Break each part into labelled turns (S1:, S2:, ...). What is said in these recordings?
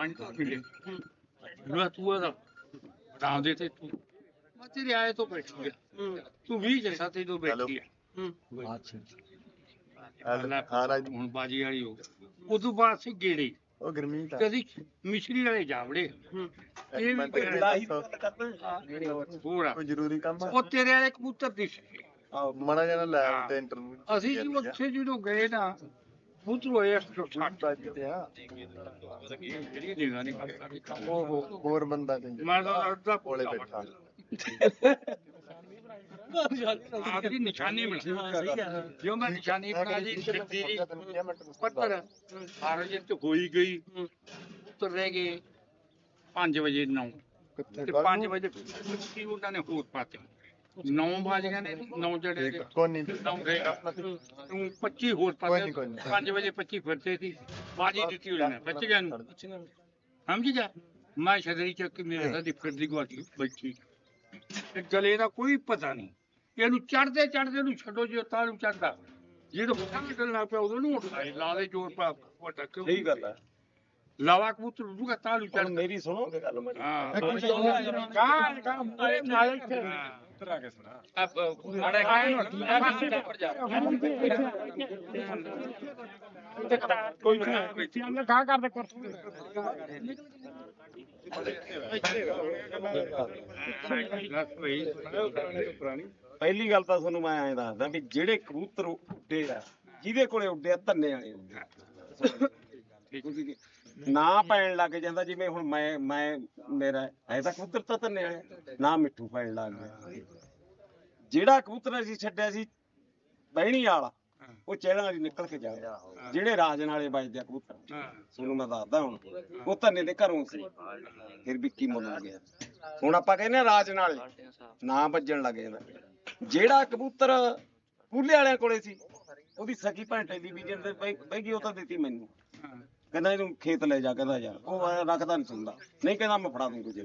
S1: ਪੰਜ ਤੋਂ ਮਿਲੇ ਜਿਹੜਾ ਤੂੰ ਦਾ ਬਤਾ ਦੇ ਤੇ ਤੂੰ ਮੈਂ ਤੇਰੇ ਆਏ ਤੋਂ ਬੈਠੀ ਆ। ਤੂੰ ਵੀ ਜੈਸਾ ਤੇ ਤੋਂ ਬੈਠੀ ਆ।
S2: ਹਾਂ। ਰਾਜ
S1: ਹੁਣ ਬਾਜੀ ਵਾਲੀ ਹੋ ਉਦੋਂ ਬਾਅਦ ਸੀ ਗੇੜੇ।
S2: ਉਹ ਗਰਮੀ ਤਾਂ।
S1: ਕਦੀ ਮਿਸ਼ਰੀ ਵਾਲੇ ਜਾਵੜੇ। ਇਹ ਵੀ
S2: ਮਿੰਟ
S1: ਗੇੜੇ।
S2: ਲਾਹੀ
S1: ਹੋਰ ਆ।
S2: ਕੋਈ ਜ਼ਰੂਰੀ ਕੰਮ ਆ?
S1: ਉਹ ਤੇਰੇ ਵਾਲੇ ਕਬੂਤਰ ਦਿਸ ਗਏ।
S2: ਆਹ, ਮਾੜਾ ਜਿਹਾ ਲੈ ਤੇ ਇੰਟਰਵਿਊ
S1: ਅਸੀਂ ਜੀ ਉੱਥੇ ਜਦੋਂ ਗਏ ਨਾ ਕਬੂਤਰ ਹੋਏ 160
S2: ਤੇ ਆ
S1: ਜਿਹੜੀ ਜਗ੍ਹਾ ਨਹੀਂ ਕਰਦਾ
S2: ਉਹ ਹੋਰ ਬੰਦਾ ਚਾਹੀਦਾ
S1: ਮੈਂ ਤਾਂ ਅਰਦਾ
S2: ਕੋਲੇ ਬੈਠਾ
S1: ਆਪਦੀ ਨਿਸ਼ਾਨੀ ਬਣਾ ਜੋ ਮੈਂ ਨਿਸ਼ਾਨੀ ਬਣਾ ਲਈ ਸਿੱਧੀ ਜੀ ਪੱਤਰ ਸਾਰਾ ਜੇ ਤੇ ਹੋਈ ਗਈ ਉੱਤਰ ਰਹਿ ਗਏ 5 ਵਜੇ 9 ਤੇ 5 ਵਜੇ ਕੀ ਉਹਨਾਂ ਨੇ ਹੋਰ ਪਾਤੇ 9 ਵਜੇ ਨੇ 9 ਜੜੇ
S2: ਕੋਈ ਨਹੀਂ
S1: ਨੌ ਤੂੰ 25 ਹੋਰ
S2: ਨਹੀਂ।
S1: 5 ਵਜੇ 25 ਫਿਰਦੇ ਸੀ। ਬਾਜੀ ਦਿੱਤੀ ਹੋਈ ਨੇ ਬੱਚ ਗਿਆ ਨੂੰ। ਸਮਝ ਗਿਆ? ਮੈਂ ਛਤਰੀ ਚੱਕ ਕੇ ਮੇਰੇ ਸਾਡੀ ਫਿਰਦੀ ਗਵਾਟੀ ਬੈਠੀ। ਤੇ ਗਲੇ ਦਾ ਕੋਈ ਪਤਾ ਨਹੀਂ। ਇਹਨੂੰ ਚੜਦੇ ਚੜਦੇ ਨੂੰ ਛੱਡੋ ਜੇ ਤਾਂ ਨੂੰ ਚੜਦਾ। ਜਦੋਂ ਪਤਾ ਨਿਕਲਣਾ ਪਿਆ ਉਦੋਂ ਨੂੰ ਉੱਠਦਾ ਸੀ, ਲਾ ਦੇ ਜੋਰ ਪਾ ਵੱਟਾ ਕਿਉਂ
S3: ਸਹੀ ਗੱਲ ਹੈ
S1: ਲਾਵਾ ਕਬੂਤਰ ਉਡੂਗਾ ਤਾਂ ਨੂੰ ਚੜਦਾ।
S3: ਮੇਰੀ ਸੁਣੋਗੇ ਗੱਲ ਮੈਂ
S1: ਹਾਂ।
S4: ਕਾਂ
S1: ਮਾੜੇ
S4: ਕੋਈ ਅੰਦਰ ਕਾਂ ਕਰਦੇ ਕਰ
S3: ਪਹਿਲੀ ਗੱਲ ਤਾਂ ਤੁਹਾਨੂੰ ਮੈਂ ਐਂ ਦੱਸਦਾ ਵੀ ਜਿਹੜੇ ਕਬੂਤਰ ਉੱਡੇ ਆ ਜਿਹਦੇ ਕੋਲੇ ਉੱਡੇ ਆ ਧੰਨੇ ਵਾਲੇ ਉੱਡੇ ਆ। ਤੁਸੀਂ ਕੀ- ਨਾ ਪੈਣ ਲੱਗ ਜਾਂਦਾ ਜਿਵੇਂ ਹੁਣ ਮੈਂ ਮੈਂ ਮੇਰਾ ਹੈ ਤਾਂ ਕਬੂਤਰ ਤਾਂ ਧੰਨੇ ਵਾਲੇ ਨਾ ਮਿੱਠੂ ਪੈਣ ਲੱਗ ਗਿਆ। ਜਿਹੜਾ ਕਬੂਤਰ ਅਸੀਂ ਛੱਡਿਆ ਸੀ ਬਹਿਣੀ ਵਾਲਾ ਉਹ ਚਹਿਲਾਂ ਵਾਲੀ ਨਿਕਲ ਕੇ ਜਾ ਜਿਹੜੇ ਰਾਜਨ ਵਾਲੇ ਵੱਜਦੇ ਆ ਕਬੂਤਰ। ਤੁਹਾਨੂੰ ਮੈਂ ਦੱਸਦਾ ਹੁਣ। ਉਹ ਧੰਨੇ ਦੇ ਘਰੋਂ ਸੀ। ਫਿਰ ਵਿੱਕੀ ਮੁੱਲ ਗਿਆ। ਹੁਣ ਆਪਾਂ ਕਹਿੰਦੇ ਰਾਜ ਨਾਲ ਨਾ ਵੱਜਣ ਲੱਗ ਜਾਂਦਾ। ਜਿਹੜਾ ਕਬੂਤਰ ਪੂਲੇ ਵਾਲਿਆਂ ਕੋਲੇ ਸੀ ਉਹਦੀ ਸਕੀ ਭੈਣ ਟੈਲੀਵਿਜ਼ਨ ਤੇ ਬਹਿ ਗਈ ਉਹ ਤਾਂ ਦਿੱਤੀ ਮੈਨੂੰ। ਕਹਿੰਦਾ ਇਹਨੂੰ ਖੇਤ ਲੈ ਜਾ ਕਹਿੰਦਾ ਯਾਰ। ਉਹ ਐਂ ਰੱਖਦਾ ਨਹੀਂ ਸੁਣਦਾ। ਨਹੀਂ ਕਹਿੰਦਾ ਮੈਂ ਫੜਾ ਦੂੰ ਕੁਝ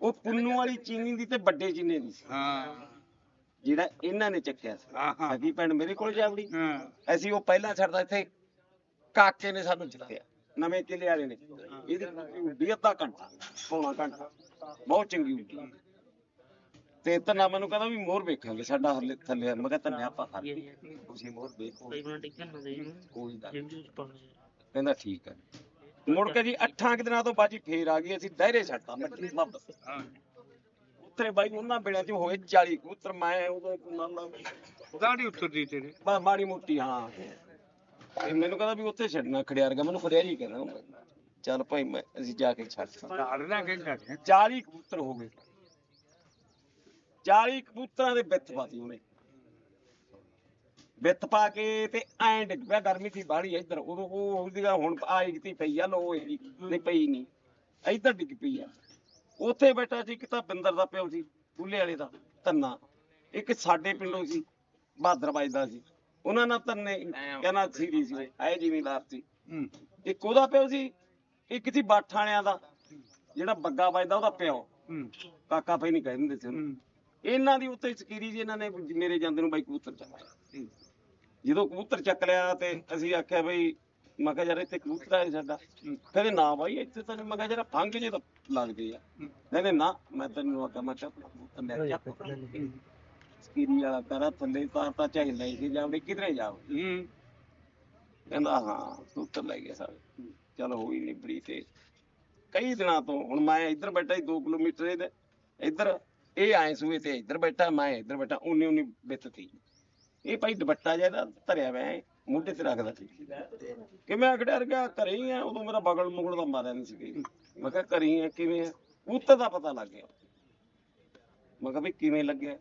S3: ਉਹ ਪੁੰਨੂ ਵਾਲੀ ਚੀਨੀ ਦੀ ਤੇ ਵੱਡੇ ਚੀਨੇ ਦੀ ਸੀ।
S1: ਹਾਂ।
S3: ਜਿਹੜਾ ਇਹਨਾਂ ਨੇ ਚੱਕਿਆ ਸੀ।
S1: ਹਾਂ ਹਾਂ।
S3: ਸਕੀ ਭੈਣ ਮੇਰੇ ਕੋਲ ਜਾਵੜੀ
S1: ਹਾਂ।
S3: ਅਸੀਂ ਉਹ ਪਹਿਲਾਂ ਛੱਡਦਾ ਇੱਥੇ। ਕਾਕੇ ਨੇ ਸਾਨੂੰ ਜਿੱਤਿਆ ਨਵੇਂ ਕਿਲੇ ਵਾਲੇ ਨੇ। ਇਹਦੀ ਉੱਡੀ ਅੱਧਾ ਘੰਟਾ ਪੌਣਾ ਘੰਟਾ। ਬਹੁਤ ਚੰਗੀ ਉੱਡੀ ਤੇ ਤਨਾ ਮੈਨੂੰ ਕਹਿੰਦਾ ਵੀ ਮੋਰ ਵੇਖਾਂਗੇ। ਸਾਡਾ ਹਲੇ ਥੱਲੇ ਆ। ਮੈਂ ਕਿਹਾ ਤੰਨੇ ਆਪਾਂ। ਤੁਸੀਂ ਮੋਰ ਵੇਖੋ ਕੋਈ ਗੱਲ ਨੀ। ਕਹਿੰਦਾ ਠੀਕ ਹੈ। ਮੁੜ ਕੇ ਜੀ 8 ਦਿਨਾਂ ਤੋਂ ਬਾਜੀ ਫੇਰ ਆ ਗਈ ਅਸੀਂ ਦਾਇਰੇ ਛੱਡਤਾ ਮੱਟੀ
S1: ਹਾਂ।
S3: ਉੱਥੇ ਬਾਈ ਉਹਨਾਂ ਵੇਲਿਆਂ ਚ ਹੋਏ 40 ਕਬੂਤਰ ਮੈਂ ਉਦੋਂ ਮੰਨ
S1: ਦਾੜੀ ਉੱਤਰਦੀ ਤੇਰੇ।
S3: ਬਾ ਮਾੜੀ ਮੋਟੀ ਹਾਂ। ਤੇ ਮੈਨੂੰ ਕਹਿੰਦਾ ਵੀ ਉੱਥੇ ਛੱਡਣਾ ਖੜਿਆਰ ਗਿਆ ਮੈਨੂੰ ਹੀ ਕਹਿੰਦਾ ਚੱਲ ਭਾਈ ਮੈਂ ਅਸੀਂ ਜਾ ਕੇ ਛੱਡ
S1: ਨਾ ਕਹਿੰਦਾ
S3: 40 ਕਬੂਤਰ ਹੋ ਗਏ। 40 ਕਬੂਤਰਾਂ ਦੇ ਵਿੱਥ ਪਾਤੀ ਉਹਨੇ। ਵਿੱਥ ਪਾ ਕੇ ਤੇ ਐਂ ਡਿੱਗ ਪਿਆ ਗਰਮੀ ਸੀ ਬਾਹਲੀ ਇੱਧਰ। ਉਦੋਂ ਉਹ ਉਹਦੀ ਗੱਲ ਹੁਣ ਆਈ ਤੀ ਪਈ ਆ ਲੋ ਇਹਦੀ ਨਹੀਂ ਪਈ ਨਹੀਂ। ਇੱਧਰ ਡਿੱਗ ਪਈ ਆ। ਉੱਥੇ ਬੈਠਾ ਸੀ ਇੱਕ ਤਾਂ ਬਿੰਦਰ ਦਾ ਪਿਓ ਸੀ ਬੁੱਲੇ ਵਾਲੇ ਦਾ ਧੰਨਾ। ਇੱਕ ਸਾਡੇ ਪਿੰਡੋਂ ਸੀ ਬਹਾਦਰ ਵੱਜਦਾ ਸੀ। ਉਹਨਾਂ ਨਾਲ ਧੰਨੇ ਕਹਿੰਦਾ ਸੀਰੀ ਸੀ ਐ ਜ਼ਿਮੀਂਦਾਰ ਸੀ ਇੱਕ ਉਹਦਾ ਪਿਓ ਸੀ ਇੱਕ ਸੀ ਬਾਠਾਣਿਆਂ ਦਾ ਜਿਹੜਾ ਬੱਗਾ ਵੱਜਦਾ ਉਹਦਾ ਪਿਓ। ਕਾਕਾ ਪਈ ਨਹੀਂ ਕਹਿੰਦੇ ਸੀ ਇਹਨਾਂ ਦੀ ਉੱਤੇ ਸਕੀਰੀ ਜੀ ਇਹਨਾਂ ਨੇ ਮੇਰੇ ਜਾਂਦੇ ਨੂੰ ਬਾਈ ਕਬੂਤਰ ਚੱਕਿਆ ਜਦੋਂ ਕਬੂਤਰ ਚੱਕ ਲਿਆ ਤੇ ਅਸੀਂ ਆਖਿਆ ਬਈ ਮੈਂ ਕਿਹਾ ਯਾਰ ਇੱਥੇ ਕਬੂਤਰ ਆਏ ਸਾਡਾ। ਕਹਿੰਦੇ ਨਾ ਬਾਈ ਇੱਥੇ ਤਾਂ। ਮੈਂ ਕਿਹਾ ਜਰਾ ਫੰਗ ਜੇ ਤਾਂ ਲੱਗਦੇ ਆ। ਕਹਿੰਦੇ ਨਾ ਮੈਂ ਤੈਨੂੰ ਆਖਿਆ ਮੈਂ ਕਬੂਤਰ ਲੈ। ਜਾ ਸਕੀਰੀ ਵਾਲਾ ਕਰਾ ਥੱਲੇ ਤਾਂ ਤਾਂ ਚਾਹੀ ਲੈ ਕੇ ਜਾਵੜੇ ਕਿਧਰੇ ਜਾਓ
S1: ਹੂੰ।
S3: ਕਹਿੰਦਾ ਹਾਂ ਕਬੂਤਰ ਲੈ ਗਿਆ ਸਾਰੇ। ਚਲ ਹੋਈ ਨਿਬੜੀ ਤੇ। ਕਈ ਦਿਨਾਂ ਤੋਂ ਹੁਣ ਮੈਂ ਇੱਧਰ ਬੈਠਾ 2 ਕਿਲੋਮੀਟਰ ਇਹਦੇ ਇੱਧਰ ਇਹ ਆਏ ਸੂਏ ਤੇ ਇੱਧਰ ਬੈਠਾ ਮੈਂ ਇੱਧਰ ਬੈਠਾ ਉਨੀ ਉਨੀ ਬਿੱਤ ਸੀ ਇਹ ਭਾਈ ਦੁਪੱਟਾ ਜਿਹਾ ਇਹਦਾ ਧਰਿਆ ਹੈ ਮੋਢੇ ਤੇ ਰੱਖਦਾ ਸੀ। ਕਿ ਮੈਂ ਅਖੜਿਆ ਗਿਆ ਘਰੇ ਹੀ ਆ ਉਦੋਂ ਮੇਰਾ ਬਗਲ ਮੁਗਲ ਦਾ ਮਾਰਿਆ ਨਹੀਂ ਸੀ ਮੈਂ ਕਿਹਾ ਘਰੇ ਹੀ ਆ ਕਿਵੇਂ ਆ? ਉੱਤੇ ਦਾ ਪਤਾ ਲੱਗ ਗਿਆ। ਮੈਂ ਕਿਹਾ ਵੀ ਕਿਵੇਂ ਲੱਗਿਆ?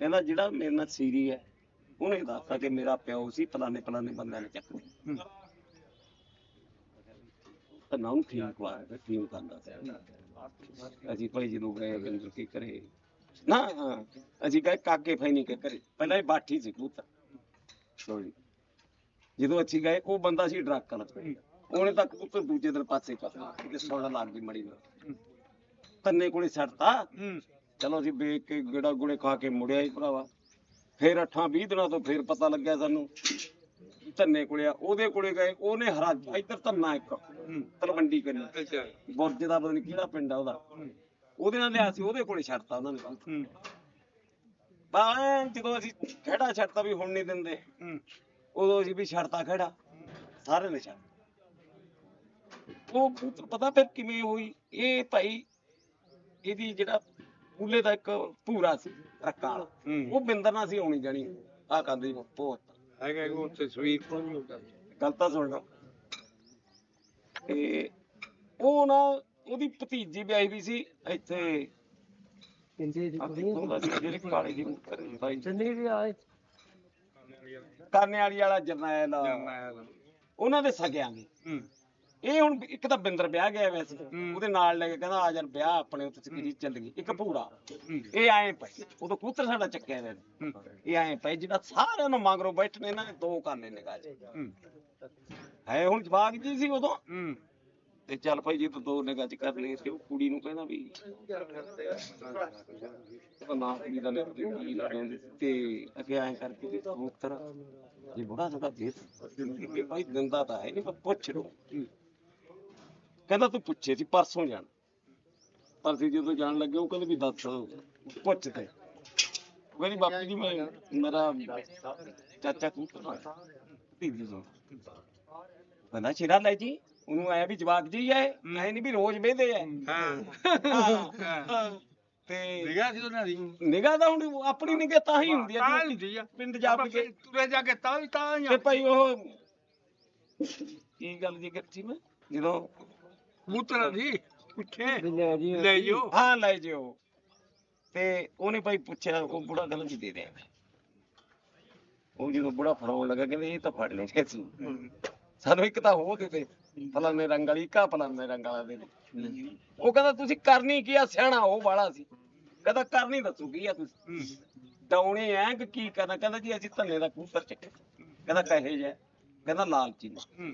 S3: ਕਹਿੰਦਾ ਜਿਹੜਾ ਮੇਰੇ ਨਾਲ ਸੀਰੀ ਹੈ ਉਹਨੇ ਦੱਸਤਾ ਕਿ ਮੇਰਾ ਪਿਓ ਸੀ ਫਲਾਣੇ ਫਲਾਣੇ ਬੰਦਿਆਂ ਨੇ ਚੱਕੂ ਤਾਂ ਨਾਮ ਠੀਕ ਵਾ ਠੀਕ ਕਰਦਾ ਸੀ। ਅਸੀਂ ਭਾਈ ਜਦੋਂ ਗਏ ਬਿੰਦਰ ਕੀ ਕਰੇ ਨਾ ਅਸੀਂ ਗਏ ਕਾਕੇ ਫੈਨੀ ਕੇ ਕਰੇ ਪਹਿਲਾਂ ਇਹ ਬਾਠੀ ਸੀ ਛੋੜੀ ਜਦੋਂ ਅਸੀਂ ਗਏ ਉਹ ਬੰਦਾ ਸੀ ਡਰਾਕਰ ਉਹਨੇ ਤਾਂ ਕਬੂਤਰ ਦੂਜੇ ਦਿਨ ਪਾਸੇ ਕਰਤਾ ਤੇ ਸੋੜਾ ਲੱਗ ਗਈ ਮੜੀ ਨਾਲ। ਤੰਨੇ ਕੋਲੇ ਛੱਡਤਾ ਚਲੋ ਅਸੀਂ ਵੇਖ ਕੇ ਗੇੜਾ ਗੁੜੇ ਖਾ ਕੇ ਮੁੜਿਆ ਹੀ ਭਰਾਵਾ। ਫਿਰ 8 20 ਦਿਨਾਂ ਤੋਂ ਫਿਰ ਪਤਾ ਲੱਗਿਆ ਸਾਨੂੰ ਧੰਨੇ ਕੋਲੇ ਆ। ਉਹਦੇ ਕੋਲੇ ਗਏ। ਉਹਨੇ ਹਰਾ ਇੱਧਰ ਧੰਨਾ ਇੱਕ। ਤਲਵੰਡੀ ਕਰੀ
S1: ਅੱਛਾ।
S3: ਬੁਰਜ ਦਾ ਪਤਾ ਨਹੀਂ ਕਿਹੜਾ ਪਿੰਡ ਆ ਉਹਦਾ। ਉਹਦੇ ਨਾਲ ਲਿਆ ਸੀ ਉਹਦੇ ਕੋਲੇ ਛੱਡਤਾ ਉਹਨਾਂ ਨੇ
S1: ਹੂੰ
S3: ਤਾਂ ਜਦੋਂ ਅਸੀਂ ਖੜਾ ਛੱਡਤਾ ਵੀ ਹੁਣ ਨਹੀਂ ਦਿੰਦੇ
S1: ਹੂੰ
S3: ਉਦੋਂ ਅਸੀਂ ਵੀ ਛੱਡਤਾ ਖੜਾ ਸਾਰੇ ਨੇ ਛੱਡ ਉਹ ਪਤਾ ਫਿਰ ਕਿਵੇਂ ਹੋਈ ਇਹ ਭਾਈ ਇਹਦੀ ਜਿਹੜਾ ਕੂਲੇ ਦਾ ਇੱਕ ਭੂਰਾ ਸੀ ਰੱਕਾ ਵਾਲਾ ਉਹ ਬਿੰਦਰ ਨਾਲ ਸੀ ਆਉਣੀ ਜਾਣੀ ਆ ਕੰਦੀ ਪੋਤ
S1: ਹੈਗਾ ਕਿ ਉੱਥੇ ਸਵੀਰ ਕੋਲ ਵੀ ਹੁੰਦਾ
S3: ਗੱਲ ਤਾਂ ਸੁਣ ਲਓ ਤੇ ਉਹ ਨਾ ਉਹਦੀ ਭਤੀਜੀ ਵਿਆਹੀ ਵੀ ਸੀ ਇੱਥੇ। ਆਹ ਕਿੱਥੋਂ ਦਾ ਸੀ ਜਿਹੜੇ ਕਾਲੇ ਦੀ ਭਾਈ।
S5: ਚੰਨੀ ਵੀ ਆਏ।
S3: ਕਾਨੇ ਵਾਲੀ ਵਾਲਾ ਜਰਨੈਲ।
S1: ਜਰਨੈਲ।
S3: ਉਹਨਾਂ ਦੇ ਸਗਿਆਂ ਦੇ ਇਹ ਹੁਣ ਇੱਕ ਤਾਂ ਬਿੰਦਰ ਵਿਆਹ ਗਿਆ ਵੈਸੇ। ਉਹਦੇ ਨਾਲ ਲੈ ਕੇ ਕਹਿੰਦਾ ਆ ਯਾਰ ਵਿਆਹ ਆਪਣੇ ਉੱਥੇ ਸਕਰੀ ਚੱਲ ਗਈ। ਇੱਕ ਭੂਰਾ। ਇਹ ਆਏ ਪਏ। ਉਦੋਂ ਕੂਤਰ ਸਾਡਾ ਚੱਕਿਆ।
S1: ਹੂੰ।
S3: ਇਹ ਆਏ ਪਏ ਜਿਹੜਾ ਸਾਰਿਆਂ ਨੂੰ ਮਗਰੋਂ ਬੈਠਣੇ ਇਹਨਾਂ ਨੇ ਦੋ ਕਾਨੇ ਨਿਗਾਹ ਚ।
S1: ਹੂੰ।
S3: ਹੁਣ ਜਵਾਗ ਜੀ ਸੀ ਉਦੋਂ। ਤੇ ਚੱਲ ਭਾਈ ਜੀ ਤੂੰ ਦੋ ਨਿਗਾਹ ਚ ਕਰ ਲਏ ਤੇ ਉਹ ਕੁੜੀ ਨੂੰ ਕਹਿੰਦਾ ਵੀ ਉਹ ਨਾ ਕੁੜੀ ਦਾ ਨਿਕਲ ਕੀ ਲਾਉਂਦੇ ਤੇ ਅੱਗੇ ਐਂ ਕਰਕੇ ਤੇ ਮੁਕਤਰ ਇਹ ਬੁੜਾ ਸਾਡਾ ਦੇ ਕਿ ਭਾਈ ਦਿੰਦਾ ਤਾਂ ਹੈ ਨਹੀਂ ਪਰ ਪੁੱਛ ਲੋ ਕਹਿੰਦਾ ਤੂੰ ਪੁੱਛੇ ਸੀ, ਪਰਸੋਂ ਜਾਣ। ਪਰਸੋਂ ਜਦੋਂ ਜਾਣ ਲੱਗੇ, ਉਹ ਕਹਿੰਦੇ ਵੀ ਦੱਸ ਪੁੱਛ ਤੇ। ਉਹ ਕਹਿੰਦੀ, ਬਾਪੂ ਜੀ, ਮੈਂ, ਮੇਰਾ ਚਾਚਾ ਕੂਤਰ ਧੀਦੀ ਜੀ ਕਹਿੰਦਾ ਸ਼ੇਰਾ ਲੈ ਜੀ। ਉਹਨੂੰ ਆਇਆ ਵੀ ਜਵਾਕ ਜੀ ਐ ਐ ਨਹੀਂ ਵੀ ਰੋਜ਼ ਵੇਦੇ ਐ।
S1: ਹਾਂ।
S3: ਤੇ
S1: ਨਿਗਾਹ ਸੀ ਉਹਨਾਂ ਦੀ
S3: ਨਿਗਾਹ ਤਾਂ ਹੁਣ ਆਪਣੀ ਨਿਗਾਹ ਤਾਂ ਹੀ ਹੁੰਦੀ
S1: ਤਾਂ
S3: ਆ ਜੀ।
S1: ਹੁੰਦੀ ਆ।
S3: ਪਿੰਡ ਜਾ ਕੇ
S1: ਤੁਰੇ ਜਾ ਕੇ ਤਾਂ ਵੀ ਤਾਂ ਹੀ ਆ।
S3: ਤੇ ਭਾਈ ਉਹ ਕੀ ਗੱਲ ਜੀ ਕਰਤੀ ਮੈਂ? ਜਦੋਂ
S1: ਕਬੂਤਰਾਂ ਦੀ ਪੁੱਛੇ
S5: ਲੈ ਜੀ
S1: ਲੈ ਜਾਓ।
S3: ਹਾਂ ਲੈ ਜਿਓ। ਤੇ ਉਹਨੇ ਭਾਈ ਪੁੱਛਿਆ ਉਹ ਬੁੜਾ ਕਹਿੰਦਾ ਵੀ ਦੇ ਦੇ। ਉਹ ਜਦੋਂ ਬੁੜਾ ਫੜਾਉਣ ਲੱਗਾ ਕਹਿੰਦੇ ਇਹ ਤਾਂ ਫੜ ਲੈ ਸੀ ਸਾਨੂੰ ਇੱਕ ਤਾਂ ਹੋ ਦਿੱਤੇ ਫਲਾਣੇ ਰੰਗ ਵਾਲੀ ਕਾ ਫਲਾਣੇ ਰੰਗ ਵਾਲਾ ਦੇ ਉਹ ਕਹਿੰਦਾ ਤੁਸੀਂ ਕਰਨੀ ਕੀ ਆ? ਸਿਆਣਾ ਉਹ ਵਾਲਾ ਸੀ। ਕਹਿੰਦਾ ਕਰਨੀ ਦੱਸੋ ਕੀ ਆ ਤੁਸੀਂ। ਡਾਉਣੇ ਐ ਕਿ ਕੀ ਕਰਨਾ? ਕਹਿੰਦਾ ਜੀ ਅਸੀਂ ਧੰਨੇ ਦਾ ਕਬੂਤਰ ਚੱਕਿਆ ਕਹਿੰਦਾ ਕਹੇ ਜੇ। ਕਹਿੰਦਾ ਲਾਲਚੀ ਨੇ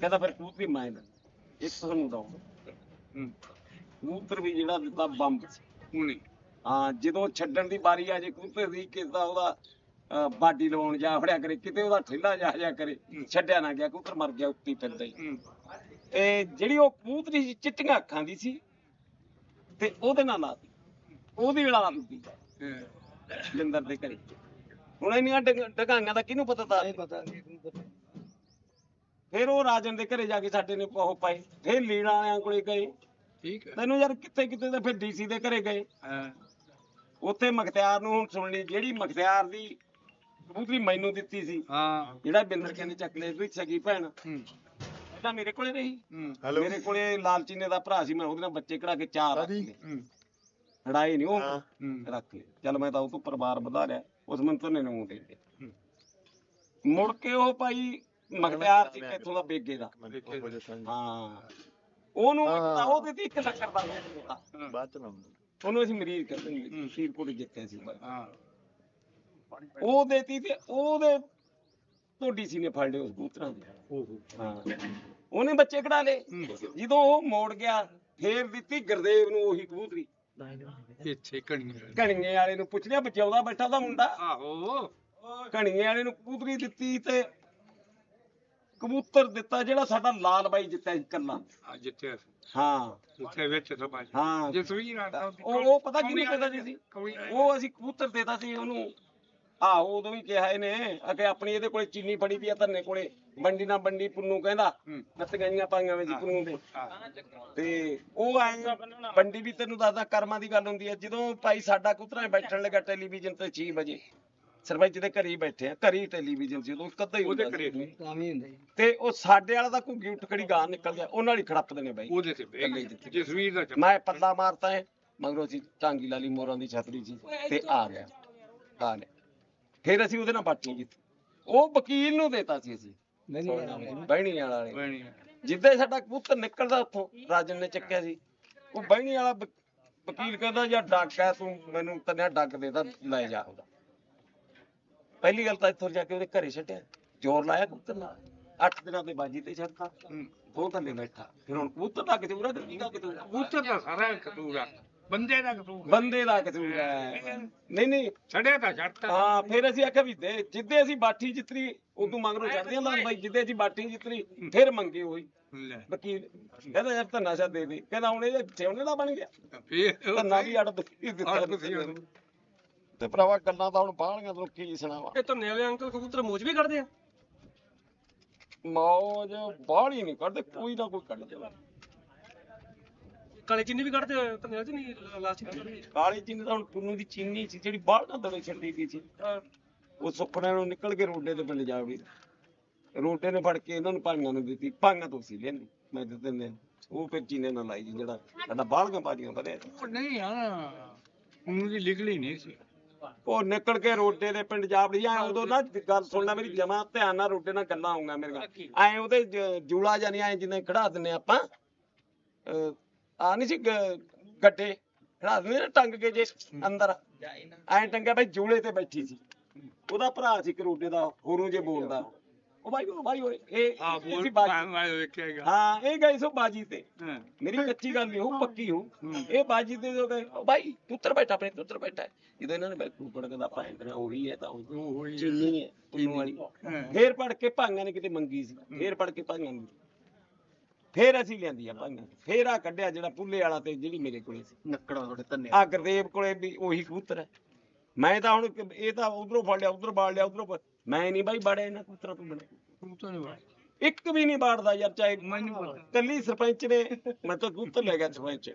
S3: ਕਹਿੰਦਾ ਫਿਰ ਕਬੂਤਰੀ ਮੈਂ ਦੇ ਇੱਕ ਤੁਹਾਨੂੰ ਦਊਂ
S1: ਹੂੰ।
S3: ਕਬੂਤਰ ਵੀ ਜਿਹੜਾ ਦਿੱਤਾ ਬੰਬ ਸੀ।
S1: ਹੁਣੀ।
S3: ਹਾਂ ਜਦੋਂ ਛੱਡਣ ਦੀ ਵਾਰੀ ਆ ਜੇ ਕਬੂਤਰ ਦੀ ਕਿਸ ਦਾ ਉਹਦਾ ਬਾਡੀ ਲਵਾਉਣ ਜਾ ਫੜਿਆ ਕਰੇ ਕਿਤੇ ਉਹਦਾ ਠੇਲਾ ਜਾ ਜਾ ਕਰੇ ਛੱਡਿਆ ਨਾ ਗਿਆ ਕਬੂਤਰ ਮਰ ਗਿਆ ਉੱਤੀ ਪੈਂਦਾ ਹੀ। ਤੇ ਜਿਹੜੀ ਉਹ ਕਬੂਤਰੀ ਸੀ ਚਿੱਟੀਆਂ ਅੱਖਾਂ ਦੀ ਸੀ ਤੇ ਉਹਦੇ ਨਾਲ ਲਾ ਉਹਦੀ ਦਿੱਤੀ
S1: ਹਾਂ।
S3: ਜਿੰਦਰ ਦੇ ਘਰੇ। ਹੁਣ ਇੰਨੀਆਂ ਡਗ- ਡਗਾਈਆਂ ਦਾ ਕਿਹਨੂੰ ਪਤਾ ਤਾਂ
S5: ਨਹੀਂ ਪਤਾ ਨਹੀਂ।
S3: ਫਿਰ ਉਹ ਰਾਜਨ ਦੇ ਘਰੇ ਜਾ ਕੇ ਸਾਡੇ ਨੇ ਉਹ ਪਾਏ ਫਿਰ ਲੀੜਾ ਵਾਲਿਆਂ ਕੋਲੇ ਗਏ।
S1: ਠੀਕ ਹੈ।
S3: ਤੈਨੂੰ ਯਾਰ ਕਿੱਥੇ ਕਿੱਥੇ ਤੇ ਫਿਰ ਡੀਸੀ ਦੇ ਘਰੇ ਗਏ।
S1: ਹਾਂ।
S3: ਉੱਥੇ ਮਖਤਿਆਰ ਨੂੰ ਹੁਣ ਸੁਣ ਲਈ ਜਿਹੜੀ ਮਖਤਿਆਰ ਦੀ ਕਬੂਤਰੀ ਮੈਨੂੰ ਦਿੱਤੀ ਸੀ।
S1: ਹਾਂ।
S3: ਜਿਹੜਾ ਬਿੰਦਰ ਕਹਿੰਦੇ ਚੱਕ ਲੈ ਵੀ ਸਗੀ ਭੈਣ।
S1: ਹੂੰ।
S3: ਇਹਦਾ ਮੇਰੇ ਕੋਲੇ ਰਹੀ।
S1: ਹੂੰ।
S2: ਹੈਲੋ।
S3: ਮੇਰੇ ਕੋਲੇ ਲਾਲਚੀਨੇ ਦਾ ਭਰਾ ਸੀ ਮੈਂ ਉਹਦੇ ਨਾਲ ਬੱਚੇ ਕਢਾ ਕੇ ਚਾਰ ਰੱਖ। ਲਏ।
S1: ਹੂੰ।
S3: ਲੜਾਈ ਨਹੀਂ ਉਹ ਰੱਖ ਲਏ। ਚੱਲ ਮੈਂ ਤਾਂ ਉਹ ਤੋਂ ਪਰਿਵਾਰ ਵਧਾ ਲਿਆ ਉਸ ਮੰਤਰ ਨੇ ਨੂੰ ਦੇ ਦਿੱਤੇ।
S1: ਹੂੰ।
S3: ਮੁੜ ਕੇ ਉਹ ਭਾਈ ਮਖਤਿਆਰ ਸੀ ਇੱਥੋਂ ਦਾ ਬੇਗੇ ਦਾ। ਹਾਂ। ਉਹਨੂੰ ਤਾਂ ਉਹ ਦਿੱਤੀ ਇੱਕ ਲੱਕੜ ਦਾ
S2: ਬਾਅਦ ਚ ਲਾਉਂਦਾ।
S3: ਉਹਨੂੰ ਅਸੀਂ ਮਰੀਜ਼ ਕਰਦੇ
S1: ਹੂੰ।
S3: ਹਾਂ। ਸ਼ੀਰਪੁਰ ਜਿੱਤੇ ਸੀ।
S1: ਹਾਂ।
S3: ਉਹ ਦੇਤੀ ਤੇ ਉਹਦੇ ਢੋਡੀ ਸੀ ਨੇ ਫੜ ਲਏ ਉਸ ਕਬੂਤਰਾਂ ਦੇ।
S1: ਓਹੋ।
S3: ਹਾਂ। ਉਹਨੇ ਬੱਚੇ ਕਢਾ ਲਏ। ਜਦੋਂ ਉਹ ਮੋੜ ਗਿਆ ਫੇਰ ਦਿੱਤੀ ਗੁਰਦੇਵ ਨੂੰ ਉਹੀ ਕਬੂਤਰੀ।
S1: ਇੱਥੇ ਕਣੀ
S3: ਕਣੀਏ ਵਾਲੇ। ਨੂੰ ਪੁੱਛ ਲਿਆ ਬਚਾਉਂਦਾ ਬੈਠਾ ਦਾ ਮੁੰਡਾ।
S1: ਆਹੋ।
S3: ਕਣੀਏ ਵਾਲੇ ਨੂੰ ਕਬੂਤਰੀ ਦਿੱਤੀ ਤੇ ਕਬੂਤਰ ਦਿੱਤਾ ਜਿਹੜਾ ਸਾਡਾ ਲਾਲ ਬਾਈ ਜਿੱਤਿਆ ਸੀ ਕੱਲਾ
S1: ਆ ਜਿੱਥੇ
S3: ਹਾਂ।
S1: ਉੱਥੇ ਵਿੱਚ
S3: ਹਾਂ।
S1: ਜਸਵੀਰ ਆ।
S3: ਉਹ ਉਹ ਪਤਾ ਕਿਹਨੂੰ ਕਹਿੰਦਾ ਜੀ ਸੀ ਉਹ ਅਸੀਂ ਕਬੂਤਰ ਦੇਤਾ ਸੀ ਉਹਨੂੰ। ਆਹੋ ਉਦੋਂ ਵੀ ਕਿਹਾ ਇਹਨੇ ਅਕੇ ਆਪਣੀ ਇਹਦੇ ਕੋਲੇ ਚੀਨੀ ਫੜੀ ਵੀ ਆ ਧੰਨੇ ਕੋਲੇ। ਬੰਡੀ ਨਾ ਬੰਡੀ ਪੁੰਨੂ ਕਹਿੰਦਾ
S1: ਹੂੰ।
S3: ਨੱਤ ਗਈਆਂ ਪਾਈਆਂ ਵਿੱਚ ਪੁੰਨੂ ਦੇ। ਤੇ ਉਹ ਆਏ ਬੰਡੀ ਵੀ ਤੈਨੂੰ ਦੱਸਦਾ ਕਰਮਾਂ ਦੀ ਗੱਲ ਹੁੰਦੀ ਹੈ ਜਦੋਂ ਭਾਈ ਸਾਡਾ ਕੁਤਰਾ ਬੈਠਣ ਲੱਗਾ ਟੈਲੀਵਿਜ਼ਨ ਤੇ 6 ਵਜੇ ਸਰਪੰਚ ਦੇ ਘਰੇ ਬੈਠੇ ਆ ਘਰੇ ਟੈਲੀਵਿਜ਼ਨ ਸੀ ਉਦੋਂ ਇੱਕ ਅੱਧਾ ਹੀ
S1: ਉਹਦੇ
S3: ਹੁੰਦਾ ਸੀ।
S1: ਘਰੇ
S5: ਤਾਂ ਵੀ ਹੁੰਦਾ ਜੀ
S3: ਤੇ ਉਹ ਸਾਡੇ ਵਾਲਾ ਤਾਂ ਘੁੱਗੀ ਉੱਠ ਖੜੀ ਗਾਂ ਨਿਕਲ ਗਿਆ ਉਹਨਾਂ ਨਾਲ ਹੀ ਖੜਪਦੇ ਨੇ ਬਾਈ।
S1: ਉਹਦੇ ਤੇ। ਜਸਵੀਰ ਦਾ
S3: ਮੈਂ ਪੱਲਾ ਮਾਰਤਾ ਹੈ ਮਗਰੋਂ ਸੀ ਟਾਂਗੀ ਲਾਲੀ ਮੋਰਾਂ ਦੀ ਛਤਰੀ ਸੀ ਤੇ ਆ ਗਿਆ। ਆ ਲਿਆ ਫਿਰ ਅਸੀਂ ਉਹਦੇ ਨਾਲ ਬਾਟੀ ਜਿੱਤੀ ਉਹ ਵਕੀਲ ਨੂੰ ਦੇਤਾ ਸੀ ਅਸੀਂ। ਬਹਿਣੀ ਵਾਲੇ।
S1: ਬਣੀ
S3: ਜਿੱਦਾਂ ਸਾਡਾ ਕਬੂਤਰ ਨਿਕਲਦਾ ਉੱਥੋਂ ਰਾਜਨ ਨੇ ਚੱਕਿਆ ਸੀ। ਉਹ ਬਹਿਣੀ ਵਾਲਾ ਵਕੀਲ ਕਹਿੰਦਾ ਯਾਰ ਡੱਕ ਹੈ ਤੂੰ ਮੈਨੂੰ ਤੰਨਿਆ ਡੱਕ ਦੇਦਾ ਲੈ ਜਾ ਉਹਦਾ। ਪਹਿਲੀ ਗੱਲ ਤਾਂ ਇੱਥੋਂ ਜਾ ਕੇ ਉਹਦੇ ਘਰੇ ਛੱਡਿਆ। ਜ਼ੋਰ ਲਾਇਆ ਕਬੂਤਰ ਨਾਲ। 8 ਦਿਨਾਂ ਤੇ ਬਾਜੀ ਤੇ ਛੱਡਤਾ। ਉਹ ਥੱਲੇ ਬੈਠਾ। ਫਿਰ ਹੁਣ ਕਬੂਤਰ ਡੱਕ ਤੇ ਗੱਲ ਕਿਤੋਂ
S1: ਉੱਥੇ ਤਾਂ ਸਾਰਾ ਕਤੂਰਾ ਬੰਦੇ ਦਾ ਕਸੂਰ
S3: ਬੰਦੇ ਦਾ ਕਸੂਰ ਹੈ। ਨਹੀਂ ਨਹੀਂ।
S1: ਛੜਿਆ ਤਾਂ ਛੱਡਤਾ
S3: ਹਾਂ ਫਿਰ ਅਸੀਂ ਆਖਿਆ ਵੀ ਦੇ ਜਿੱਦੇ ਅਸੀਂ ਬਾਠੀ ਜਿੱਤਰੀ ਉਦੋਂ ਮੰਗਰੋਂ ਚੜਦੇ ਆਂ ਬਾਈ ਜਿੱਦੇ ਅਸੀਂ ਬਾਠੀ ਜਿੱਤਰੀ ਫਿਰ ਮੰਗੇ ਹੋਈ
S1: ਲੈ।
S3: ਵਕੀਲ ਕਹਿੰਦਾ ਯਾਰ ਧੰਨਾ ਸ਼ਾ ਦੇ ਦੇ। ਕਹਿੰਦਾ ਹੁਣ ਇਹ ਸੇਵਨੇ ਦਾ ਬਣ ਗਿਆ।
S1: ਫੇਰ
S3: ਧੰਨਾ ਵੀ ਅੜ ਦਿੱਤਾ
S1: ਅੜ ਤੁਸੀਂ ਉਹਨੂੰ।
S3: ਤੇ ਭਰਾਵਾ ਗੱਲਾਂ ਤਾਂ ਹੁਣ ਬਾਹਲੀਆਂ ਤੋਂ ਕੀ ਸੁਣਾਵਾ।
S5: ਇਹ ਧੰਨੇ ਵਾਲੇ ਅੰਕਲ ਕਬੂਤਰ ਮੋਜ ਵੀ ਕੱਢਦੇ ਆ।
S3: ਮੌਜ ਬਾਹਲੀ ਨਹੀਂ ਕੱਢਦੇ ਕੋਈ ਨਾ ਕੋਈ ਕੱਢ ਜਾਵੇ
S5: ਕਾਲੇ ਚੀਨੀ ਵੀ ਕੱਢਦੇ ਧੰਨੇ ਵਾਲੇ ਚ ਨਹੀਂ ਲਾਸਟ ਕੱਢਦੇ
S3: ਕਾਲੀ ਚੀਨੀ ਤਾਂ ਹੁਣ ਪੁੰਨੂ ਦੀ ਚੀਨੀ ਸੀ ਜਿਹੜੀ ਬਾਹਰ ਨਾ ਦਵੇ ਛੱਡੀ ਗਈ ਸੀ। ਉਹ ਸੁੱਕਣੇ ਨੂੰ ਨਿਕਲ ਕੇ ਰੋਡੇ ਤੇ ਪਿੰਡ ਜਾ ਵੀ ਰੋਡੇ ਨੇ ਫੜ ਕੇ ਇਹਨਾਂ ਨੂੰ ਭਾਈਆਂ ਨੂੰ ਦਿੱਤੀ ਭਾਈਆਂ ਤੋਂ ਸੀ ਲੈਂਦੀ ਮੈਂ ਦਿੱਤੇ ਨੇ ਉਹ ਫਿਰ ਚੀਨੇ ਨਾਲ ਲਾਈ ਜੀ ਜਿਹੜਾ ਸਾਡਾ ਬਾਹਲੀਆਂ ਬਾਜੀਆਂ ਵਧਿਆ
S1: ਉਹ ਨਹੀਂ ਆ ਉਹਨੂੰ ਦੀ ਲਿਗਲੀ ਨਹੀਂ ਸੀ।
S3: ਉਹ ਨਿਕਲ ਕੇ ਰੋਡੇ ਦੇ ਪਿੰਡ ਜਾ ਵੜੀ ਆ ਉਦੋਂ ਨਾ ਗੱਲ ਸੁਣਨਾ ਮੇਰੀ ਜਮਾ ਧਿਆਨ ਨਾਲ ਰੋਡੇ ਨਾਲ ਗੱਲਾਂ ਆਉਂਗਾ ਮੇਰੇ ਨਾਲ ਐ ਉਹਦੇ ਜ- ਜੂਲਾ ਜਾਨੀ ਐ ਜਿੰਨੇ ਖੜਾ ਦਿੰਨੇ ਆਪਾਂ। ਆ ਨਹੀਂ ਸੀ ਗੱਡੇ। ਦਿੰਦੇ ਨਾ ਟੰਗ ਕੇ ਜੇ ਅੰਦਰ। ਐ ਟੰਗਿਆ ਬਈ ਜੂਲੇ ਤੇ ਬੈਠੀ ਸੀ। ਉਹਦਾ ਭਰਾ ਸੀ ਕਰੋਡੇ ਦਾ ਹੋਰੂ ਜੇ ਬੋਲਦਾ। ਉਹ ਬਾਈ ਉਹ ਬਾਈ ਓਏ ਇਹ
S1: ਆ
S3: ਇਹ
S1: ਬੋਲ
S3: ਸੀ ਬਾਜੀ। ਹਾਂ ਇਹ ਗਈ ਸੋ ਬਾਜੀ ਤੇ। ਮੇਰੀ ਕੱਚੀ ਗੱਲ ਨਹੀਂ ਉਹ ਪੱਕੀ ਹੋ। ਇਹ ਬਾਜੀ ਤੇ ਜੋ ਗਏ ਉਹ ਬਾਈ ਤੂੰ ਉੱਤਰ ਬੈਠਾ ਆਪਣੇ ਤੂੰ ਉੱਤਰ ਬੈਠਾ। ਜਦੋਂ ਇਹਨਾਂ ਨੇ ਬੈਠੂ ਪੜਕਦਾ ਭਾਂ ਕਰਾ ਉਹੀ ਹੈ ਤਾਂ ਉਹ ਚੀਨੀ ਹੈ ਪੁੰਨੂ ਵਾਲੀ। ਫੇਰ ਪੜ ਕੇ ਭਾਂਗਾਂ ਨੇ ਕਿਤੇ ਮੰਗੀ ਸੀ। ਫੇਰ ਪੜ ਕੇ ਭਾਂਗਾਂ ਨੇ। ਫੇਰ ਅਸੀਂ ਲਿਆਂਦੀ ਆ ਭਾਂਗਾਂ ਫੇਰ ਆ ਕੱਢਿਆ ਜਿਹੜਾ ਪੁੱਲੇ ਵਾਲਾ ਤੇ ਜਿਹੜੀ ਮੇਰੇ ਕੋਲੇ ਸੀ।
S2: ਨੱਕੜਾ ਤੁਹਾਡੇ ਧੰਨੇ
S3: ਆ ਗੁਰਦੇਵ ਕੋਲੇ ਵੀ ਉਹੀ ਕਬੂਤਰ ਹੈ। ਮੈਂ ਤਾਂ ਹੁਣ ਇਹ ਤਾਂ ਉਧਰੋਂ ਫੜ ਲਿਆ ਉਧਰ ਬਾੜ ਲਿਆ ਉਧਰੋਂ ਮੈਂ ਨਹੀਂ ਬਾਈ ਬੜਿਆ ਇਹਨਾਂ ਕਬੂਤਰਾਂ ਤੋਂ
S1: ਵਾਇਆ।
S3: ਇੱਕ ਵੀ ਨਹੀਂ ਬਾੜਦਾ ਯਾਰ ਚਾਹੇ
S1: ਮੈਨੂੰ ਪਤਾ
S3: ਕੱਲੀ ਸਰਪੰਚ ਨੇ ਮੈਂ ਤਾਂ ਕਬੂਤਰ ਲੈ ਗਿਆ ਸਰਪੰਚ।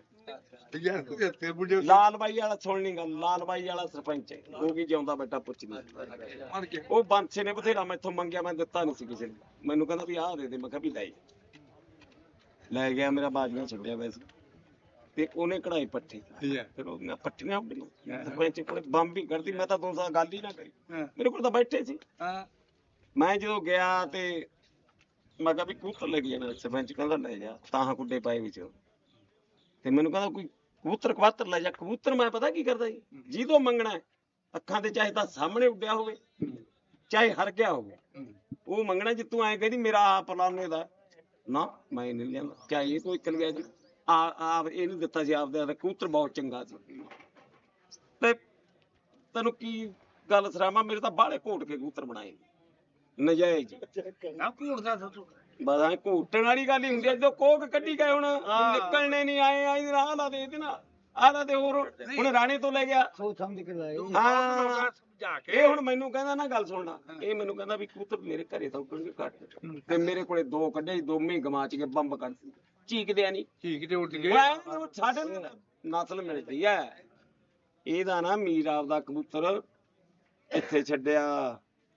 S2: ਯਾਰ ਤੇ ਬੁੱਢੇ
S3: ਲਾਲ ਬਾਈ ਵਾਲਾ ਸੁਣਨੀ ਗੱਲ ਲਾਲ ਬਾਈ ਵਾਲਾ ਸਰਪੰਚ ਹੈ। ਉਹ ਵੀ ਜਿਉਂਦਾ ਬੈਠਾ ਪੁੱਛਦੀ
S1: ਮਰ ਗਿਆ।
S3: ਉਹ ਬਾਂਸੇ ਨੇ ਬਥੇਰਾ ਮੈਥੋਂ ਮੰਗਿਆ ਮੈਂ ਦਿੱਤਾ ਨਹੀਂ ਸੀ ਕਿਸੇ ਨੂੰ। ਮੈਨੂੰ ਕਹਿੰਦਾ ਵੀ ਆਹ ਦੇ ਦੇ ਮੈਂ ਕਿਹਾ ਵੀ ਲੈ। ਜਾ। ਲੈ ਗਿਆ ਮੇਰਾ ਬਾਜੀਆਂ ਛੱਡਿਆ ਵੈਸੇ ਤੇ ਉਹਨੇ ਕਢਾਈ ਪੱਟੀ
S1: ਠੀਕ ਹੈ।
S3: ਫਿਰ ਉਹਦੀਆਂ ਪੱਟੀਆਂ ਉੱਡੀਆਂ। ਸਰਪੰਚ ਕੋਲੇ ਬੰਬ ਵੀ ਕਰਦੀ ਮੈਂ ਤਾਂ ਦੋ ਸਾਲ ਗੱਲ ਹੀ ਨਾ ਕਰੀ। ਮੇਰੇ ਕੋਲ ਤਾਂ ਬੈਠੇ ਸੀ।
S1: ਹਾਂ।
S3: ਮੈਂ ਜਦੋਂ ਗਿਆ ਤੇ ਮੈਂ ਕਿਹਾ ਵੀ ਕਬੂਤਰ ਲੈ ਕੇ ਜਾਣਾ ਸਰਪੰਚ ਕਹਿੰਦਾ ਲੈ ਜਾ ਤਾਂ ਕੁੱਡੇ ਪਾਏ ਵਿੱਚ। ਤੇ ਮੈਨੂੰ ਕਹਿੰਦਾ ਕੋਈ ਕਬੂਤਰ ਕਬੂਤਰ ਲੈ ਜਾ ਕਬੂਤਰ ਮੈਂ ਪਤਾ ਕੀ ਕਰਦਾ ਜੀ? ਜਿਹਦੋਂ ਮੰਗਣਾ ਹੈ, ਅੱਖਾਂ ਦੇ ਚਾਹੇ ਤਾਂ ਸਾਹਮਣੇ ਉੱਡਿਆ ਹੋਵੇ ਚਾਹੇ ਹਰ ਗਿਆ ਹੋਵੇ। ਉਹ ਮੰਗਣਾ ਜੇ ਤੂੰ ਐਂ ਕਹਿੰਦੀ ਮੇਰਾ ਆ ਪਲਾਨੇ ਦਾ। ਨਾ ਮੈਂ ਨਹੀਂ ਲੈਂਦਾ ਚਾਹੇ ਇਹ ਕੋਈ ਕਲਿਆ ਜੀ? ਆ ਆ ਇਹ ਨਹੀਂ ਦਿੱਤਾ ਸੀ ਆਪਦੇ ਦਾ ਕਬੂਤਰ ਬਹੁਤ ਚੰਗਾ ਸੀ ਤੇ ਤੈਨੂੰ ਕੀ ਗੱਲ ਸਰਾਮਾ ਮੇਰੇ ਤਾਂ ਬਾਹਲੇ ਘੋਟ ਕੇ ਕਬੂਤਰ ਬਣਾਏ ਨਜਾਇਜ਼।
S1: ਨਾ ਕੋੜਦਾ ਤੂੰ
S3: ਬਸ ਐ ਘੋਟਣ ਵਾਲੀ ਗੱਲ ਹੀ ਹੁੰਦੀ ਐ ਜਦੋਂ ਕੋਕ ਕੱਢੀ ਗਏ ਹੁਣ ਨਿਕਲਣੇ ਨਹੀਂ ਆਏ ਆਈ ਆਹ ਲਾ ਦੇ ਇਹਦੇ ਨਾਲ। ਆਹ ਲਾ ਦੇ ਹੋਰ ਹੁਣ ਰਾਣੇ ਤੋਂ ਲੈ ਗਿਆ।
S2: ਸੋਚ ਸਮਝ ਕੇ ਲਾਏ
S3: ਹਾਂ।
S1: ਕੇ।
S3: ਇਹ ਹੁਣ ਮੈਨੂੰ ਕਹਿੰਦਾ ਨਾ ਗੱਲ ਸੁਣਨਾ ਇਹ ਮੈਨੂੰ ਕਹਿੰਦਾ ਵੀ ਕਬੂਤਰ ਮੇਰੇ ਘਰੇ ਤਾਂ ਉੱਡਣਗੇ ਘੱਟ। ਤੇ ਮੇਰੇ ਕੋਲੇ ਦੋ ਕੱਢੇ ਦੋਵੇਂ ਗਮਾਚ ਕੇ ਬੰਬ ਕੱਢ ਸੀ ਚੀਕਦੇ ਨਹੀਂ
S1: ਠੀਕ ਤੇ ਉੱਡ ਗਏ।
S3: ਮੈਂ ਸਾਡੇ ਨਸਲ ਮਿਲਦੀ ਐ ਇਹਦਾ ਨਾ ਮੀਰ ਆਪਦਾ ਕਬੂਤਰ ਇੱਥੇ ਛੱਡਿਆ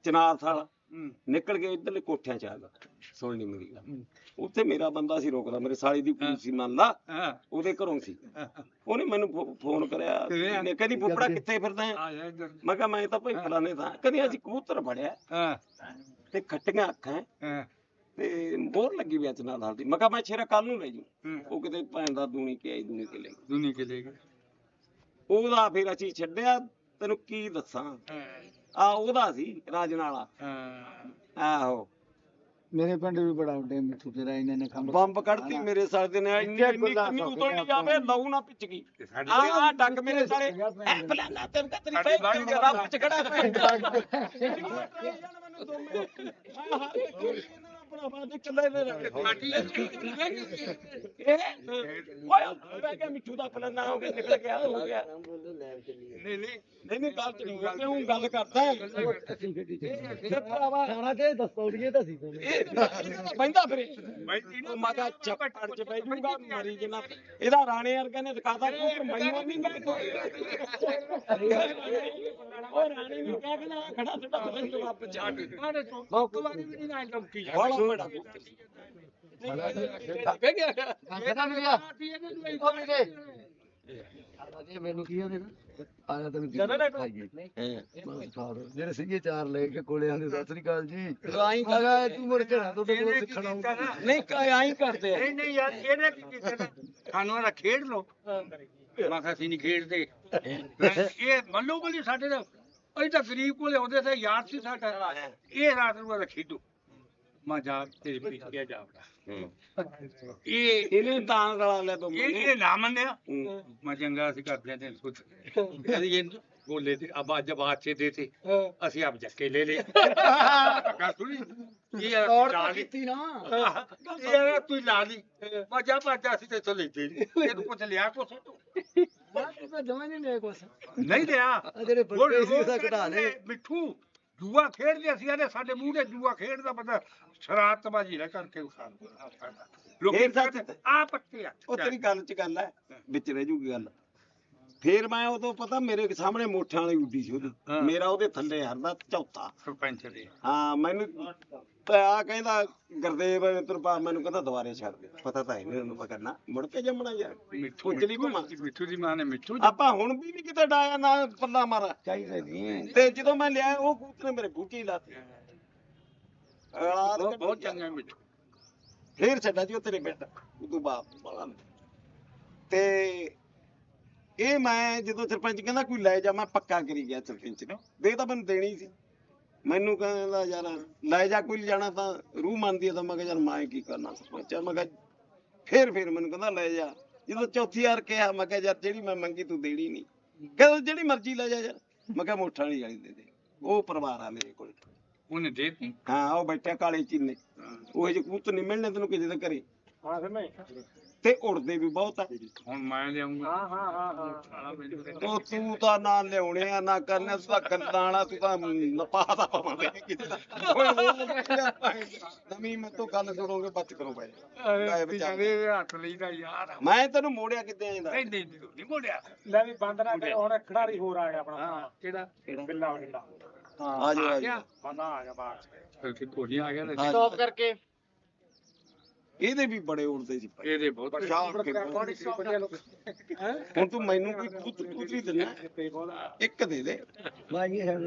S3: ਚਨਾਰ
S1: ਹੂੰ।
S3: ਨਿਕਲ ਕੇ ਇਧਰਲੇ ਕੋਠਿਆਂ ਚ ਆ ਗਿਆ ਸੁਣ ਲਈ ਮੇਰੀ ਗੱਲ। ਉੱਥੇ ਮੇਰਾ ਬੰਦਾ ਸੀ ਰੋਕਦਾ ਮੇਰੇ ਸਾਲੀ ਦੀ ਕੁੜੀ ਸੀ ਮੰਨ ਲਾ। ਉਹਦੇ ਘਰੋਂ ਸੀ। ਉਹਨੇ ਮੈਨੂੰ ਫੋਨ ਕਰਿਆ
S1: ਕਿਵੇਂ?
S3: ਨੇ ਕਹਿੰਦੀ ਫੁੱਫੜਾ ਕਿੱਥੇ ਫਿਰਦਾ ਹੈ?
S1: ਆ ਜਾ ਇੱਧਰ।
S3: ਮੈਂ ਕਿਹਾ ਮੈਂ ਤਾਂ ਭਾਈ ਫਲਾਣੇ ਥਾਂ। ਕਹਿੰਦੀ ਅਸੀਂ ਕਬੂਤਰ ਫੜਿਆ। ਤੇ ਖੱਟੀਆਂ ਅੱਖਾਂ। ਤੇ ਮੋਹਰ ਲੱਗੀ ਵੀ ਅਚਨਾ ਨਾਲ ਦੀ। ਮੈਂ ਕਿਹਾ ਮੈਂ ਛੇਰਾ ਕੱਲ ਨੂੰ ਲੈ ਜੂ। ਉਹ ਕਿਤੇ ਭੈਣ ਦਾ ਦੂਣੀ ਕੇ ਆਈ ਦੂਣੀ ਕੇ ਲੈ।
S1: ਦੁਨੀ ਕੇ ਲੈ
S3: ਉਹਦਾ ਫਿਰ ਅਸੀਂ ਛੱਡਿਆ। ਤੈਨੂੰ ਕੀ ਦੱਸਾਂ? ਆ ਉਹਦਾ ਸੀ ਰਾਜਨ ਵਾਲਾ
S1: ਹਾਂ।
S3: ਆਹੋ।
S2: ਮੇਰੇ ਪਿੰਡ ਵੀ ਬੜਾ ਉੱਡੇ ਮਿੱਠੂ ਤੇਰਾ ਇਹਨਾਂ ਨੇ ਕੰਮ
S3: ਬੰਬ ਕੱਢਤੀ ਮੇਰੇ ਸਾਲੇ ਦੇ ਨੇ ਇੰਨੀ ਇੰਨੀ ਕਿੰਨੀ ਉਤਲਣੀ ਜਾਵੇ ਲਹੂ ਨਾ ਪਿੱਛ ਗਈ।
S1: ਤੇ
S3: ਆ ਆ ਡੱਕ ਮੇਰੇ ਸਾਲੇ ਐ ਫਲਾਣਾ ਤੇ ਕਤਰੀ ਪੈ ਕੇ ਰੱਬ ਚ ਖੜਾ ਪੈ ਆਪਣਾ ਦੇ ਚੱਲੇ ਦੇ ਓਏ ਮੈਂ ਕਿਹਾ ਮਿੱਠੂ ਦਾ ਫਲਾਣਾ ਹੋ ਗਿਆ ਨਿਕਲ ਗਿਆ ਹੋ ਗਿਆ।
S1: ਨਹੀਂ ਨਹੀਂ।
S3: ਨਹੀਂ ਨਹੀਂ ਗੱਲ ਚ ਨਹੀਂ ਮੈਂ ਕਿਉਂ ਗੱਲ ਕਰਦਾ ਇਹ ਭਰਾਵਾ
S2: ਖਾਣਾ ਤੇ ਦੱਸੋੜੀਏ ਤਾਂ ਸੀ
S3: ਬੈਂਦਾ ਫਿਰੇ। ਉਹ ਮਗਾ ਚੱਪੜ ਚ ਬੈ ਜੂਗਾ ਮਰੀ ਜਨਾ। ਇਹਦਾ ਰਾਣੇ ਵਰਗਾ ਨੇ ਦਿਖਾਤਾ ਕੂਤਰ ਮੈਨੂੰ ਨਹੀਂ ਮੈਂ ਉਹ ਰਾਣੇ ਵੀ ਕਹਿ ਕੇ ਨਾ ਖੜਾ ਛੱਡਾ ਪਤਾ ਨਹੀਂ ਵਾਪ ਚਾਟ
S1: ਮਾਰੇ ਤੋਂ ਬਹੁਤ ਵਾਰੀ ਵੀ ਨਹੀਂ ਨਾ ਲੰਕੀ
S3: ਬੜਾ ਬੜਾ
S1: ਬਹਿ ਗਿਆ
S2: ਖੜਾ ਨਹੀਂ ਗਿਆ ਉਹ ਮੇਰੇ ਅਜੇ ਮੈਨੂੰ ਕੀ ਉਹਨੇ ਆਇਆ ਤੈਨੂੰ ਖਾਈਏ ਜਿਹੜੇ ਸੀਗੇ ਚਾਰ ਲੈ ਕੇ ਕੋਲੇ ਆਂਦੇ ਸਤਿ ਸ੍ਰੀ ਅਕਾਲ ਜੀ। ਆਈ ਕਹਾ ਤੂੰ ਮੁੜ ਕੇ ਨਾ ਤੁਹਾਡੇ ਕੋਲ ਸਿੱਖਣਾ ਆਊਗਾ।
S3: ਨਹੀਂ ਆਈ ਕਰਦੇ ਆ।
S1: ਨਹੀਂ ਨਹੀਂ ਯਾਰ ਇਹਨੇ ਕੀ ਕੀਤਾ ਨਾ? ਸਾਨੂੰ ਇਹਦਾ ਖੇਡ ਲੋ ਮੈਂ ਕਿਹਾ ਅਸੀਂ ਨਹੀਂ ਖੇਡਦੇ। ਇਹ ਮੰਨੋ ਬਲੀ ਸਾਡੇ ਦਾ ਅਸੀਂ ਤਾਂ ਗਰੀਬ ਕੋਲੇ ਆਉਂਦੇ ਸੀ ਯਾਰ ਸੀ ਸਾਡਾ। ਇਹ ਰਾਤ ਨੂੰ ਖੇਡੋ। ਤੇਰੀ
S3: ਹੂੰ।
S1: ਇਹ
S3: ਇਹਨੇ ਤਾਂ ਰਲਾ ਲਿਆ ਤੂੰ
S1: ਇਹ ਇਹ ਨਾ ਮੰਨਿਆ?
S3: ਹੂੰ।
S1: ਮੈਂ ਚੰਗਾ ਅਸੀਂ ਕਰਦੇ ਤੇ ਸੋਚ ਅਸੀਂ ਇਹ ਬੋਲੇ ਤੇ ਅਬ ਅੱਜ ਬਾਚੇ ਦੇ ਤੇ। ਅਸੀਂ ਆਪ ਜੱਕੇ ਲੈ ਲੈ ਕਾ ਸੁਣੀ? ਇਹ ਲਾ
S2: ਤਾਂ
S1: ਲਈ
S2: ਕੀਤੀ ਨਾ।
S1: ਇਹ ਤੂੰ ਲਾ ਲਈ ਮੈਂ ਜਾ ਬਾਜਾ ਅਸੀਂ ਤੇ ਚਲੇ ਤੇ। ਇਹਨੂੰ ਪੁੱਛ ਲਿਆ ਕੁਛ?
S2: ਮੈਂ ਤਾਂ ਜਮਾ ਨਹੀਂ ਲਿਆ ਕੁਛ।
S1: ਨਹੀਂ ਲਿਆ। ਉਹ
S2: ਬੱਚੇ ਸੀ ਉਹਦਾ ਘਟਾ ਦੇ
S1: ਕਹਿੰਦੇ, ਮਿੱਠੂ। ਜੂਆ ਖੇਡਦੇ ਅਸੀਂ ਆਦੇ ਸਾਡੇ ਮੂੰਹ ਤੇ ਜੂਆ ਖੇਡਦਾ ਬੰਦਾ ਸ਼ਰਾਰਤਬਾਜ਼ੀ ਨਾ ਕਰਕੇ ਖਾਣ ਲੋਕੀ
S3: ਇਹ ਸੱਚ-
S1: ਆ ਪੱਕੇ ਆ
S3: ਉਹ ਤੇਰੀ ਗੱਲ ਚ ਗੱਲ ਹੈ ਵਿੱਚ ਰਹਿ ਜੂਗੀ ਗੱਲ। ਫੇਰ ਮੈਂ ਉਦੋਂ ਪਤਾ ਮੇਰੇ ਸਾਹਮਣੇ ਮੋਠਾਂ ਵਾਲੀ ਉੱਡੀ ਸੀ ਉਹਦੀ।
S1: ਹਾਂ।
S3: ਮੇਰਾ ਉਹਦੇ ਥੱਲੇ ਹਰਦਾ ਚੌਥਾ।
S1: ਸਰਪੰਚ ਦੇ।
S3: ਹਾਂ ਮੈਨੂੰ ਆ ਕਹਿੰਦਾ ਗੁਰਦੇਵ ਤੁਰਪਾ ਮੈਨੂੰ ਕਹਿੰਦਾ ਦੁਬਾਰੇ ਛੱਡ ਦੇ। ਪਤਾ ਤਾਂ ਹੈ ਨਹੀਂ ਉਹਨੂੰ ਪਕੜਨਾ। ਮੁੜ ਕੇ ਜੰਮਣਾ ਯਾਰ
S1: ਮਿੱਠੂ
S3: ਉਜਲੀ ਘੁਮਾ
S1: ਮਿੱਠੂ ਦੀ ਮਾਂ ਨੇ ਮਿੱਠੂ
S3: ਆਪਾਂ ਹੁਣ ਵੀ ਨਹੀਂ ਕਿਤੇ ਡਾਇਆ ਨਾ ਪੱਲਾ ਮਾਰਾ
S2: ਚਾਹੀਦਾ ਨਹੀਂ।
S3: ਤੇ ਜਦੋਂ ਮੈਂ ਲਿਆ ਉਹ ਕੂਤ ਨੇ ਮੇਰੇ ਬੂਟੀ ਲਾਤੀ।
S1: ਬਹੁਤ ਬਹੁਤ ਚੰਗਾ ਮਿੱਠੂ।
S3: ਫੇਰ ਛੱਡਾ ਜੀ ਉਹ ਤੇਰੇ ਬੇਟਾ ਉਦੋਂ ਬਾਪ ਬੜਾ ਤੇ ਇਹ ਮੈਂ ਜਦੋਂ ਸਰਪੰਚ ਕਹਿੰਦਾ ਕੋਈ ਲੈ ਜਾ ਮੈਂ ਪੱਕਾ ਕਰੀ ਗਿਆ ਸਰਪੰਚ ਨੇ। ਦੇ ਤਾਂ ਮੈਨੂੰ ਦੇਣੀ ਸੀ। ਮੈਨੂੰ ਕਹਿੰਦਾ ਯਾਰ ਲੈ ਜਾ ਕੋਈ ਜਾਣਾ ਤਾਂ ਰੂਹ ਮੰਨਦੀ ਆ ਤਾਂ ਮੈਂ ਕਿਹਾ ਯਾਰ ਮੈਂ ਕੀ ਕਰਨਾ ਸਰਪੰਚ। ਮੈਂ ਕਿਹਾ ਫੇਰ ਫੇਰ ਮੈਨੂੰ ਕਹਿੰਦਾ ਲੈ ਜਾ। ਜਦੋਂ ਚੌਥੀ ਵਾਰ ਕਿਹਾ ਮੈਂ ਕਿਹਾ ਯਾਰ ਜਿਹੜੀ ਮੈਂ ਮੰਗੀ ਤੂੰ ਦੇਣੀ ਨਹੀਂ। ਕਹਿੰਦਾ ਜਿਹੜੀ ਮਰਜ਼ੀ ਲੈ ਜਾ ਯਾਰ। ਮੈਂ ਕਿਹਾ ਮੋਠਾ ਵਾਲੀ ਵਾਲੀ ਦੇ ਦੇ। ਉਹ ਪਰਿਵਾਰ ਆ ਮੇਰੇ ਕੋਲ।
S1: ਉਹਨੇ ਦੇ ਦਿੱਤੀ?
S3: ਹਾਂ ਉਹ ਬੈਠਾ ਕਾਲੇ ਚੀਨੇ। ਉਹ ਜਿਹੇ ਕਬੂਤਰ ਨਹੀਂ ਮਿਲਣੇ ਤੈਨੂੰ ਕਿਸੇ ਦੇ ਘਰੇ।
S4: ਹਾਂ ਫਿਰ ਨਹੀਂ
S3: ਤੇ ਉੜਦੇ ਵੀ ਬਹੁਤ ਆ।
S1: ਹੁਣ ਮੈਂ ਲਿਆਉਂਗਾ।
S4: ਹਾਂ ਹਾਂ ਹਾਂ ਹਾਂ।
S3: ਉਹ ਤੂੰ ਤਾਂ ਨਾ ਲਿਆਉਣੇ ਆ ਨਾ ਕਰਨੇ ਤੂੰ ਤਾਂ ਵਾਲਾ ਤੂੰ ਤਾਂ ਨਪਾ ਦਾ ਪਾਉਂਦੇ ਕਿਤੇ ਓਏ ਨਵੀਂ ਮੈਂ ਤੋਂ ਗੱਲ ਸੁਣੋਗੇ ਬੱਚ ਕਰੋ ਬਾਈ। ਲੈ
S1: ਹੱਥ ਲਈਦਾ ਯਾਰ।
S3: ਮੈਂ ਤੈਨੂੰ ਮੋੜਿਆ ਕਿੱਦਾਂ ਆਂਦਾ
S1: ਨਹੀਂ ਨਹੀਂ ਨਹੀਂ, ਮੋੜਿਆ।
S4: ਲੈ ਵੀ ਬੰਦ ਨਾ ਕਰ ਹੁਣ ਖਿਡਾਰੀ ਹੋਰ ਆ ਗਿਆ ਆਪਣਾ
S1: ਹਾਂ ਕਿਹੜਾ?
S4: ਬਿੱਲਾ ਬਿੱਲਾ
S3: ਆ ਜਾ ਆ ਜਾ
S4: ਬੰਦਾ ਆ ਗਿਆ ਬਾਹਰ।
S1: ਫਿਰ ਕਿ ਕੋਲੀ ਆ ਗਿਆ
S2: ਸਟਾਪ ਕਰਕੇ।
S3: ਇਹਦੇ ਵੀ ਬੜੇ ਉੜਦੇ ਸੀ ਭਾਈ।
S1: ਇਹਦੇ ਬਹੁਤ
S3: ਸ਼ਾਹ ਕੇ। ਹੁਣ ਤੂੰ ਮੈਨੂੰ ਕੋਈ ਕਬੂਤਰ ਕਬੂਤਰੀ ਦਿੰਦਾ ਇੱਕ ਦੇ ਦੇ
S2: ਇਹ